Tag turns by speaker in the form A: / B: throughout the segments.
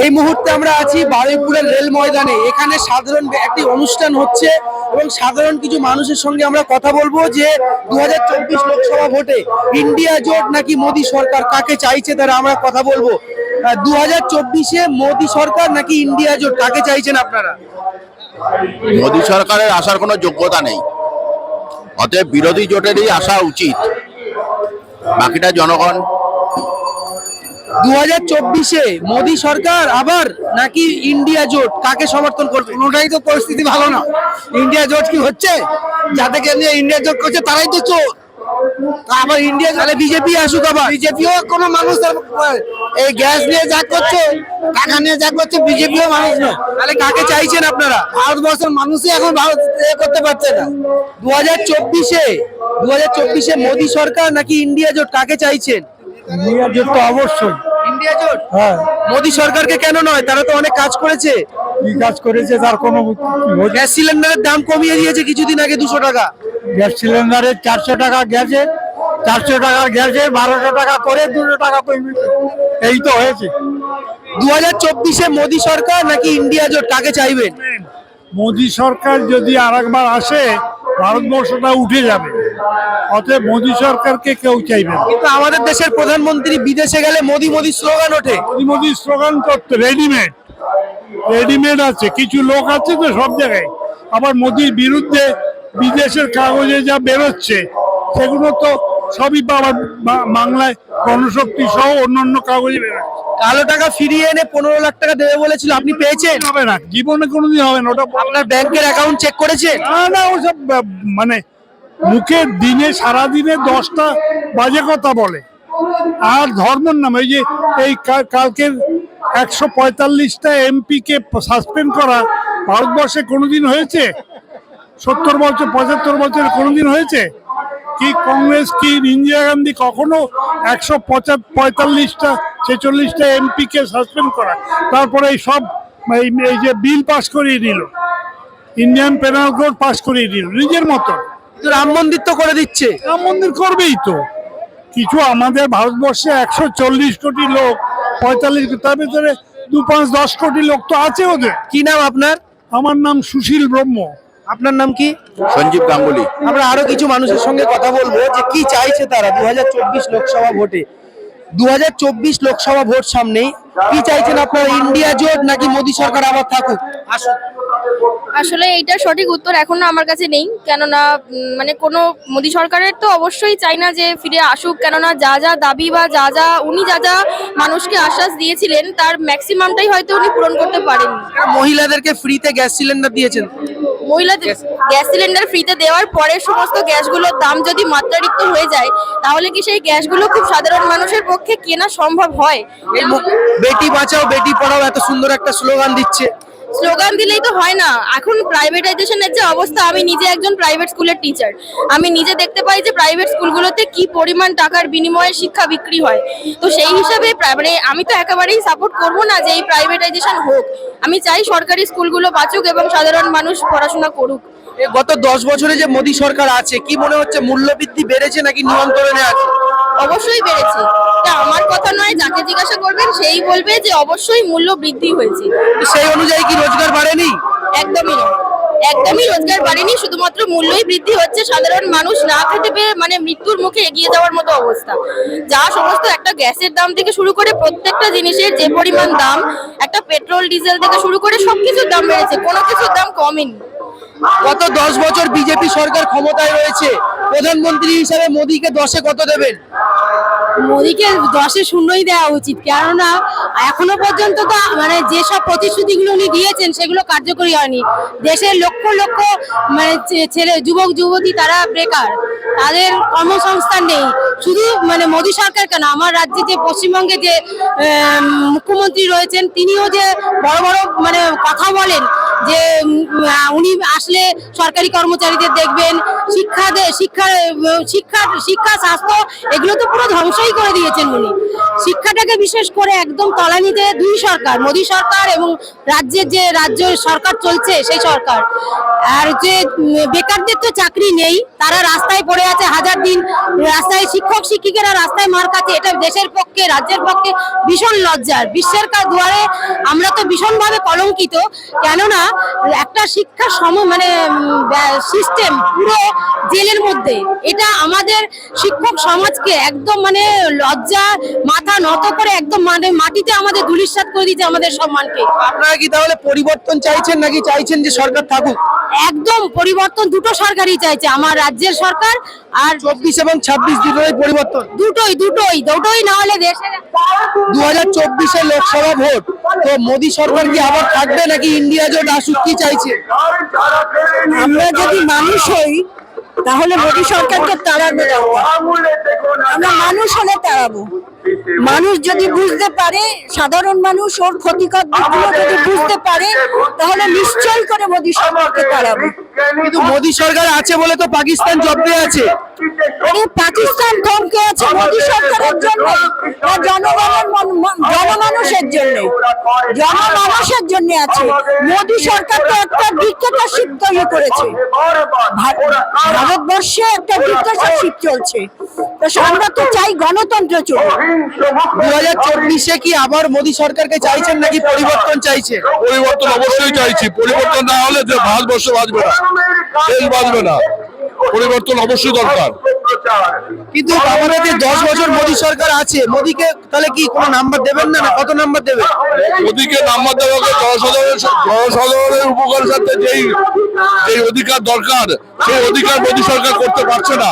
A: এই মুহূর্তে আমরা আছি বারুইপুরের রেল ময়দানে। এখানে সাধারণ একটি অনুষ্ঠান হচ্ছে এবং সাধারণ কিছু মানুষের সঙ্গে আমরা কথা বলব যে দু হাজার চব্বিশ লোকসভা ভোটে ইন্ডিয়া জোট নাকি মোদী সরকার? কাকে চাইছে তারা আমরা কথা বলব। দু হাজার চব্বিশে মোদী সরকার নাকি ইন্ডিয়া জোট? কাকে চাইছেন আপনারা?
B: মোদী সরকারের আসার কোনো যোগ্যতা নেই। অতএব বিরোধী জোটেরই আসা উচিত। বাকিটা জনগণ
A: দু হাজার চব্বিশে মোদী সরকার আবার নাকি ইন্ডিয়া জোট? কাকে সমর্থন করবে?
C: কোনোটাই তো পরিস্থিতি ভালো না। ইন্ডিয়া জোট কি হচ্ছে? যাদেরকে নিয়ে ইন্ডিয়া জোট করছে, তারাই তো চোর। আবার ইন্ডিয়া
A: তাহলে বিজেপি আসুক আবার।
C: বিজেপিও কোনো মানুষ এই গ্যাস নিয়ে যা করছে, টাকা নিয়ে যা করছে, বিজেপিও মানুষ না।
A: তাহলে কাকে চাইছেন আপনারা?
C: ভারতবর্ষের মানুষই এখন ভারত করতে পারছে না।
A: দু হাজার চব্বিশে দু হাজার চব্বিশে মোদী সরকার নাকি ইন্ডিয়া জোট? কাকে চাইছেন?
C: ইন্ডিয়া জোট তো অবশ্যই।
A: ইন্ডিয়া জোট?
C: হ্যাঁ।
A: মোদী সরকারকে কেন নয়? তারা তো অনেক কাজ করেছে।
C: কি কাজ করেছে তার কোনো
A: গ্যাস সিলিন্ডারের দাম কমিয়ে দিয়েছে কিছুদিন আগে দুশো টাকা।
C: গ্যাস সিলিন্ডারে চারশো টাকা গ্যাসে চারশো টাকার গ্যাসে বারোশো টাকা করে দুশো টাকা কমেছে এই তো হয়েছে।
A: দু হাজার চব্বিশে মোদী সরকার নাকি ইন্ডিয়া জোট? কাকে চাইবেন?
D: মোদী সরকার যদি আরেকবার আসে ভারতবর্ষটা উঠে যাবে। অতএব মোদী সরকারকে কেউ চাইবে
A: কিন্তু আমাদের দেশের প্রধানমন্ত্রী বিদেশে গেলে মোদি মোদি স্লোগান ওঠে।
D: মোদি মোদী স্লোগান করতে রেডিমেড। রেডিমেড আছে কিছু লোক আছে তো সব জায়গায়। আবার মোদির বিরুদ্ধে বিদেশের কাগজে যা বেরোচ্ছে সেগুলো তো সবই আবার বাংলায় গণশক্তি সহ অন্যান্য কাগজে বেরোচ্ছে।
A: কালো টাকা ফিরিয়ে এনে পনেরো লাখ টাকা দেবে বলেছিল আপনি পেয়েছেন?
D: হবে না জীবনে কোনোদিন হবে না ওটা
A: আপনার ব্যাংকের অ্যাকাউন্ট চেক করেছেন?
D: না না ওসব মানে মুখের দিনে সারা দিনে দশটা বাজে কথা বলে। আর ধর্মের নামে এই যে এই কালকের একশো পঁয়তাল্লিশটা এমপি কে সাসপেন্ড করা ভারতবর্ষে কোনোদিন হয়েছে? সত্তর বছর পঁচাত্তর বছর কোনোদিন হয়েছে? কি কংগ্রেস কি ইন্দিরা গান্ধী কখনো একশো পঁয়তাল্লিশটা ছেচল্লিশটা এমপি কে সাসপেন্ড করা? তারপরে এই সব এই যে বিল পাস করিয়ে দিল ইন্ডিয়ান পেনাল কোড পাস করিয়ে দিল নিজের মতো
A: রাম মন্দির তো করে দিচ্ছে।
D: রাম মন্দির করবেই তো। কিছু আমাদের ভারতবর্ষে একশো চল্লিশ কোটি লোক পঁয়তাল্লিশ তার ভিতরে দু পাঁচ দশ কোটি লোক তো আছে ওদের।
A: কি নাম আপনার?
D: আমার নাম সুশীল ব্রহ্ম।
A: আপনার নাম কি?
B: সঞ্জীব গাঙ্গুলি।
A: আমরা আরও কিছু মানুষের সঙ্গে কথা বলব যে কি চাইছে তারা দু হাজার চব্বিশ লোকসভা ভোটে। দু হাজার চব্বিশ লোকসভা ভোট সামনেই কি চাইছেন আপনারা ইন্ডিয়া জোট নাকি মোদী সরকার আবার থাকুক? আসুক
E: আসলে এইটার সঠিক উত্তর এখনও আমার কাছে নেই কেননা মানে কোনো মোদী সরকারের তো অবশ্যই চাই না যে ফিরে আসুক কেননা যা যা দাবি বা যা যা উনি যা যা মানুষকে আশ্বাস দিয়েছিলেন তার ম্যাক্সিমামটাই হয়তো উনি পূরণ করতে পারেন
A: মহিলাদেরকে ফ্রিতে গ্যাস সিলিন্ডার দিয়েছেন।
E: মহিলাদের গ্যাস সিলিন্ডার ফ্রিতে দেওয়ার পরে সমস্ত গ্যাসগুলোর দাম যদি মাত্রাতিরিক্ত হয়ে যায় তাহলে কি সেই গ্যাসগুলো খুব সাধারণ মানুষের পক্ষে কেনা সম্ভব হয়?
A: বেটি বাঁচাও বেটি পড়াও এত সুন্দর একটা স্লোগান দিচ্ছে।
E: স্লোগান দিলেই তো হয় না। এখন প্রাইভেটাইজেশনের যে অবস্থা আমি নিজে একজন প্রাইভেট স্কুলের টিচার আমি নিজে দেখতে পাই যে প্রাইভেট স্কুলগুলোতে কি পরিমাণ টাকার বিনিময়ে শিক্ষা বিক্রি হয়। তো সেই হিসাবে মানে আমি তো একেবারেই সাপোর্ট করব না যে এই প্রাইভেটাইজেশন হোক। আমি চাই সরকারি স্কুলগুলো বাঁচুক এবং সাধারণ মানুষ পড়াশোনা করুক।
A: গত দশ বছরে যে মোদী সরকার আছে কি মনে হচ্ছে মূল্যবৃদ্ধি বেড়েছে নাকি নিয়ন্ত্রণে আছে?
E: অবশ্যই বেড়েছে। তা আমার কথা নয় যাকে জিজ্ঞাসা করবেন সেই বলবে যে অবশ্যই মূল্য বৃদ্ধি হয়েছে।
A: সেই অনুযায়ী কি রোজগার বাড়েনি?
E: একদমই নয়। একদমই রোজগার বাড়েনি, শুধুমাত্র মূল্যই বৃদ্ধি হচ্ছে। সাধারণ মানুষ না খেতে পেয়ে মানে মৃত্যুর মুখে এগিয়ে যাওয়ার মতো অবস্থা। যা সমস্ত একটা গ্যাসের দাম থেকে শুরু করে প্রত্যেকটা জিনিসের যে পরিমাণ দাম, একটা পেট্রোল, ডিজেল থেকে শুরু করে সবকিছুর দাম বেড়েছে। কোনো কিছুর দাম কমেনি।
A: গত দশ বছর বিজেপি সরকার ক্ষমতায় রয়েছে। প্রধানমন্ত্রী হিসাবে মোদীকে দশে কত দেবেন?
F: মোদীকে দশে শূন্যই দেওয়া উচিত। কেননা, এখনও পর্যন্ত তো মানে যেসব প্রতিশ্রুতিগুলো উনি দিয়েছেন, সেগুলো কার্যকরী হয়নি। দেশের লক্ষ লক্ষ মানে ছেলে, যুবক, যুবতী, তারা বেকার। তাদের কর্মসংস্থান নেই। শুধু মানে মোদী সরকার কেন? আমার রাজ্যে যে পশ্চিমবঙ্গে যে মুখ্যমন্ত্রী রয়েছেন, তিনিও যে বড় বড় মানে কথা বলেন যে উনি আসলে সরকারি কর্মচারীদের দেখবেন, শিক্ষা শিক্ষা শিক্ষা শিক্ষা, স্বাস্থ্য, এগুলো তো পুরো ধ্বংসই করে দিয়েছেন উনি। শিক্ষাটাকে বিশেষ করে একদম তলানিতে দুই সরকার, মোদী সরকার এবং রাজ্যের যে রাজ্য সরকার চলছে, সেই সরকার।
G: আর যে বেকারদের তো চাকরি নেই, তারা রাস্তায় পড়ে আছে হাজার দিন, রাস্তায় শিক্ষক, শিক্ষিকারা রাস্তায় মার কাছে এটা দেশের পক্ষে, রাজ্যের পক্ষে ভীষণ লজ্জার। বিশ্বের কা দুয়ারে আমরা তো ভীষণভাবে কলঙ্কিত, কেননা একটা শিক্ষা সম মানে সিস্টেম পুরো জেলের মধ্যে। এটা আমাদের শিক্ষক সমাজকে একদম মানে লজ্জা মাথা নত করে একদম মানে মাটিতে আমাদের ধুলিস্বাদ করে দিচ্ছে আমাদের সম্মানকে।
A: আপনারা কি তাহলে পরিবর্তন চাইছেন নাকি চাইছেন যে সরকার থাকুক?
G: একদম পরিবর্তন দুটো সরকারই চাইছে আমার রাজ্যের সরকার আর
A: চব্বিশ এবং ছাব্বিশ দুটোই পরিবর্তন?
G: দুটোই দুটোই দুটোই না হলে দেশের
A: দু হাজার চব্বিশে লোকসভা ভোট। তো মোদী সরকার কি আবার থাকবে নাকি ইন্ডিয়া জোট আসুক চাইছে?
G: আমরা যদি মানুষ হই, তাহলে মোদী সরকারকে দরকার আমরা মানুষ হলে তাড়াবো। মানুষ যদি বুঝতে পারে, সাধারণ মানুষ ওর ক্ষতিকর দিকগুলো যদি বুঝতে পারে, তাহলে নিশ্চয় করে মোদী সরকারকে তাড়াবো।
A: কিন্তু মোদী সরকার আছে বলে তো পাকিস্তান জব্দে আছে।
G: আরে পাকিস্তান থমকে আছে মোদী সরকারের জন্য না জনগণের মন- মন- জনমানুষের জন্য। জনমানুষের জন্য আছে। মোদী সরকার তো একটা ডিক্টেটরশিপ তৈরি করেছে। ভারতবর্ষে একটা ডিক্টেটরশিপ চলছে। তো আমরা তো চাই গণতন্ত্র চলুক।
A: দু হাজার চব্বিশে কি আবার মোদী সরকারকে চাইছেন নাকি পরিবর্তন চাইছে?
H: পরিবর্তন অবশ্যই চাইছি। পরিবর্তন না হলে যে ভারতবর্ষ বাঁচবে না। দেশ বাঁচবে না। পরিবর্তন অবশ্যই দরকার।
A: কিন্তু আমাদের যে দশ বছর মোদী সরকার আছে মোদীকে তাহলে কি কোনো নাম্বার দেবেন না কত নাম্বার দেবেন?
H: মোদীকে নাম্বার দেওয়াকে জনসাধারণের জনসাধারণের উপকার সাথে যেই যেই অধিকার দরকার সেই অধিকার মোদী সরকার করতে পারছে না।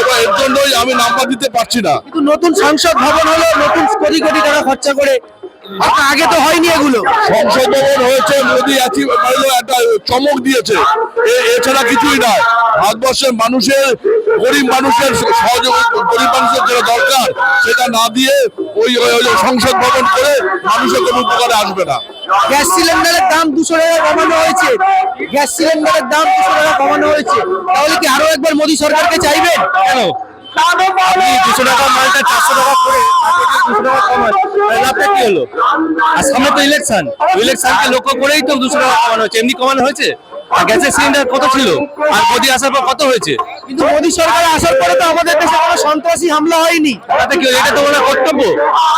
H: এবার এর জন্যই আমি নাম্বার দিতে পারছি না।
A: কিন্তু নতুন সংসদ ভবন হলো নতুন কোটি কোটি টাকা খরচা করে আগে তো হয়নি এগুলো।
H: সংসদ ভবন হয়েছে মোদী আছি একটা চমক দিয়েছে। এ- এছাড়া কিছুই নয়। ভারতবর্ষের মানুষের গরিব মানুষের সহযোগ গরিব মানুষের যেটা দরকার সেটা না দিয়ে ওই সংসদ ভবন করে মানুষের কোনো উপকারে আসবে না।
A: গ্যাস সিলিন্ডারের দাম দুশো টাকা কমানো হয়েছে। গ্যাস সিলিন্ডারের দাম দুশো টাকা কমানো হয়েছে। তাহলে কি আরও একবার মোদী সরকারকে চাইবেন? কেন? দুশো টাকা মালটা চারশো টাকা করে দুশো টাকা কমান তাহলে কি হলো? আর সামনে তো ইলেকশন ইলেকশনকে লক্ষ্য করেই তো দুশো টাকা কমানো হয়েছে এমনি কমানো হয়েছে? আর গ্যাসের সিলিন্ডার কত ছিল? আর মোদী আসার পর কত হয়েছে? কিন্তু মোদী সরকার আসার পরে তো আমাদের দেশে কোনো সন্ত্রাসী হামলা হয়নি। তাতে কি এটা তো ওনার কর্তব্য।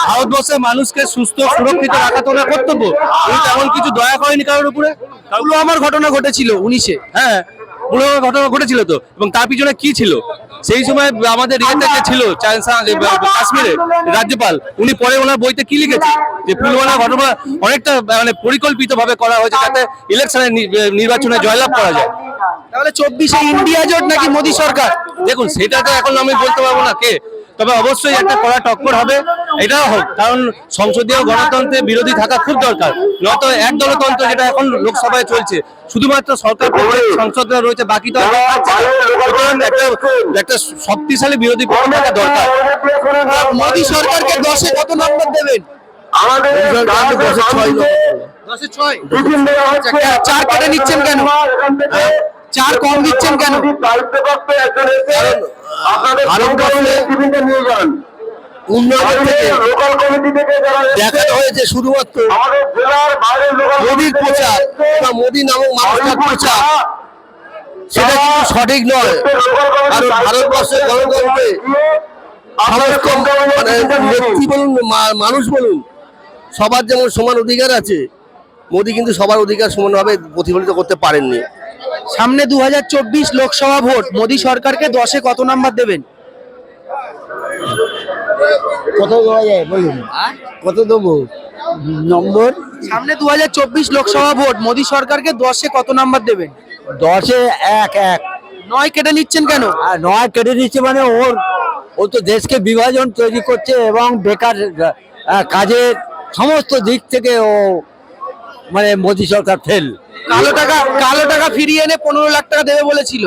A: ভারতবর্ষের মানুষকে সুস্থ সুরক্ষিত রাখা তো ওনার কর্তব্য। উনি তেমন কিছু দয়া করেনি কারোর উপরে? পুলওয়ামার ঘটনা ঘটেছিল উনিশে। হ্যাঁ পুলওয়ামার ঘটনা ঘটেছিল তো। এবং তার পিছনে কি ছিল? সেই সময় আমাদের ছিল? কাশ্মীরের কাশ্মীরে রাজ্যপাল। উনি পরে ওনার বইতে কি লিখেছে যে পুলওয়ামা ঘটনা অনেকটা মানে পরিকল্পিত ভাবে করা হয়েছে যাতে ইলেকশনে নির্বাচনে জয়লাভ করা যায়। তাহলে চব্বিশে ইন্ডিয়া জোট নাকি মোদী সরকার? দেখুন সেটা তো এখন আমি বলতে পারব না কে তবে অবশ্যই একটা কড়া টক্কর হবে এটাও হোক কারণ সংসদীয় গণতন্ত্রে বিরোধী থাকা খুব দরকার নয়তো এক দলতন্ত্র যেটা এখন লোকসভায় চলছে শুধুমাত্র সরকার সংসদরা রয়েছে বাকি তো একটা একটা শক্তিশালী বিরোধী পক্ষ থাকা দরকার। মোদী সরকারকে দশে কত নম্বর দেবেন? ছয় আচ্ছা, চার কেটে নিচ্ছেন কেন? হ্যাঁ? চার কম দিচ্ছেন কেন? উন্নয়ন থেকে দেখানো হয়েছে শুধুমাত্র মোদীর প্রচার বা মোদী নামক মানুষটার প্রচার। সেটা কিন্তু সঠিক নয়। কারণ ভারতবর্ষের গণতন্ত্রে মানে ব্যক্তি বলুন মা- মানুষ বলুন। সবার যেমন সমান অধিকার আছে মোদী কিন্তু সবার অধিকার সমানভাবে প্রতিফলিত করতে পারেননি। সামনে দু হাজার চব্বিশ লোকসভা ভোট মোদী সরকারকে দশে কত নাম্বার দেবেন?
C: কত দেওয়া যায় বলুন? কত দেবো? নম্বর?
A: সামনে দু হাজার চব্বিশ লোকসভা ভোট মোদী সরকারকে দশে কত নাম্বার দেবেন?
C: দশে এক এক।
A: নয় কেটে নিচ্ছেন কেন?
C: আর নয় কেটে নিচ্ছে মানে ওর ও তো দেশকে বিভাজন তৈরি করছে এবং বেকার কাজের সমস্ত দিক থেকে ও মানে মোদী সরকার ফেল
A: কালো টাকা কালো টাকা ফিরিয়ে এনে পনেরো লাখ টাকা দেবে বলেছিল।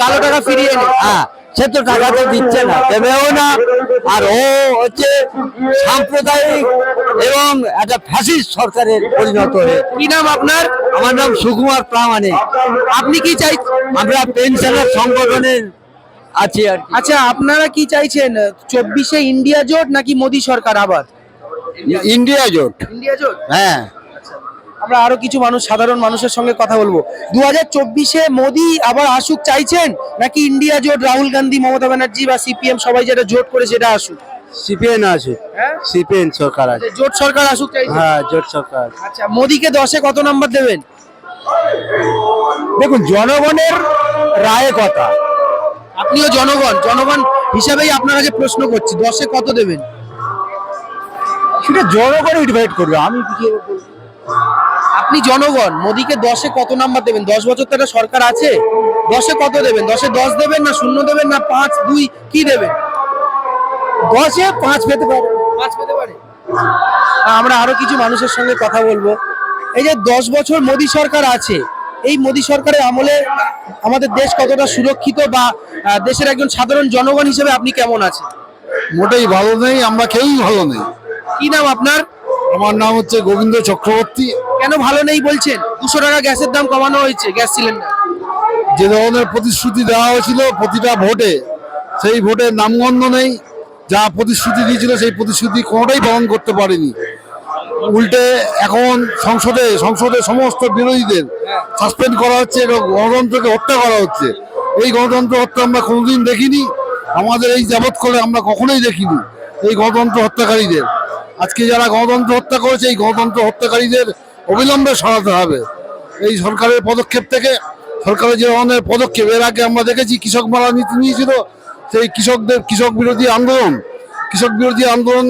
A: কালো টাকা ফিরিয়ে এনে।
C: হ্যাঁ সে তো টাকা তো দিচ্ছে না দেবেও না। আর ও হচ্ছে সাম্প্রদায়িক এবং একটা ফ্যাসিস্ট সরকারের পরিণত হয়ে।
A: কি নাম আপনার?
C: আমার নাম সুকুমার প্রামাণিক।
A: আপনি কি চাই?
C: আমরা পেনশনের সংগঠনের আছি আর
A: আচ্ছা আপনারা কি চাইছেন? চব্বিশে ইন্ডিয়া জোট নাকি মোদী সরকার আবার?
C: ইন্ডিয়া জোট।
A: ইন্ডিয়া জোট।
C: হ্যাঁ।
A: আমরা আরও কিছু মানুষ সাধারণ মানুষের সঙ্গে কথা বলব। দু হাজার চব্বিশে মোদি আবার আসুক চাইছেন? নাকি ইন্ডিয়া জোট রাহুল গান্ধী মমতা ব্যানার্জি বা সিপিএম সবাই যেটা জোট করে সেটা আসুক?
C: সিপিএন আছে
A: হ্যাঁ?
C: সিপিএন সরকার আছে
A: জোট সরকার আসুক
C: হ্যাঁ জোট সরকার
A: আচ্ছা মোদিকে দশে কত নাম্বার দেবেন?
C: দেখুন জনগণের রায় কথা।
A: আপনিও জনগণ। জনগণ হিসাবেই আপনার কাছে প্রশ্ন করছি দশে কত দেবেন?
C: সেটা জনগণই ডিভাইড করবে আমি কি
A: আপনি জনগণ মোদিকে দশে কত নাম্বার দেবেন? দশ বছর তো একটা সরকার আছে। দশে কত দেবেন? দশে দশ দেবেন না শূন্য দেবেন না পাঁচ দুই কি দেবেন?
C: দশে পাঁচ পেতে পারে।
A: পাঁচ পেতে পারে। আমরা আরও কিছু মানুষের সঙ্গে কথা বলব। এই যে দশ বছর মোদি সরকার আছে এই মোদি সরকারের আমলে আমাদের দেশ কতটা সুরক্ষিত বা দেশের একজন সাধারণ জনগণ হিসেবে আপনি কেমন আছেন?
I: মোটেই ভালো নেই আমরা কেউই ভালো নেই।
A: কি নাম আপনার?
I: আমার নাম হচ্ছে গোবিন্দ চক্রবর্তী।
A: কেন ভালো নেই বলছেন? দুশো টাকা গ্যাসের দাম কমানো হয়েছে গ্যাস সিলিন্ডার।
I: যে ধরনের প্রতিশ্রুতি দেওয়া হয়েছিল প্রতিটা ভোটে সেই ভোটের নামগন্ধ নেই। যা প্রতিশ্রুতি দিয়েছিল সেই প্রতিশ্রুতি কোনোটাই পালন করতে পারেনি। উল্টে এখন সংসদে সংসদে সমস্ত বিরোধীদের সাসপেন্ড করা হচ্ছে এবং গণতন্ত্রকে হত্যা করা হচ্ছে। এই গণতন্ত্র হত্যা আমরা কোনোদিন দেখিনি। আমাদের এই যাবৎ করে আমরা কখনোই দেখিনি। এই গণতন্ত্র হত্যাকারীদের। আজকে যারা গণতন্ত্র হত্যা করেছে, এই গণতন্ত্র হত্যাকারীদের অবিলম্বে সরাতে হবে। এই সরকারের পদক্ষেপ থেকে, সরকারের যে ধরনের পদক্ষেপ, এর আগে আমরা দেখেছি কৃষক মারা নীতি নিয়েছিল, সেই কৃষকদের, কৃষক বিরোধী আন্দোলন, কৃষক বিরোধী আন্দোলন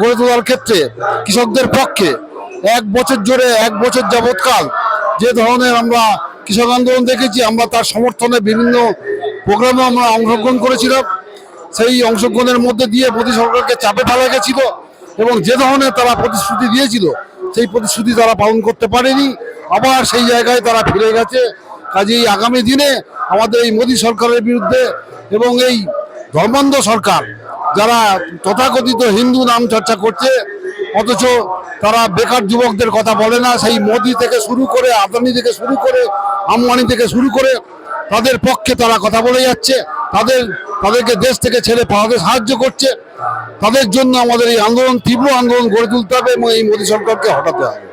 I: গড়ে তোলার ক্ষেত্রে কৃষকদের পক্ষে এক বছর জোরে, এক বছর যাবৎকাল যে ধরনের আমরা কৃষক আন্দোলন দেখেছি, আমরা তার সমর্থনে বিভিন্ন প্রোগ্রামে আমরা অংশগ্রহণ করেছিলাম। সেই অংশগ্রহণের মধ্যে দিয়ে মোদী সরকারকে চাপে ফেলা গেছিল। এবং যে ধরনের তারা প্রতিশ্রুতি দিয়েছিল, সেই প্রতিশ্রুতি তারা পালন করতে পারেনি। আবার সেই জায়গায় তারা ফিরে গেছে। কাজেই আগামী দিনে আমাদের এই মোদী সরকারের বিরুদ্ধে এবং এই ধর্মান্ধ সরকার, যারা তথাকথিত হিন্দু নাম চর্চা করছে, অথচ তারা বেকার যুবকদের কথা বলে না। সেই মোদি থেকে শুরু করে, আদানি থেকে শুরু করে আম্বানি থেকে শুরু করে তাদের পক্ষে তারা কথা বলে যাচ্ছে, তাদের, তাদেরকে দেশ থেকে ছেড়ে পালাতে সাহায্য করছে। তাদের জন্য আমাদের এই আন্দোলন, তীব্র আন্দোলন গড়ে তুলতে হবে এবং এই মোদী সরকারকে হটাতে হবে।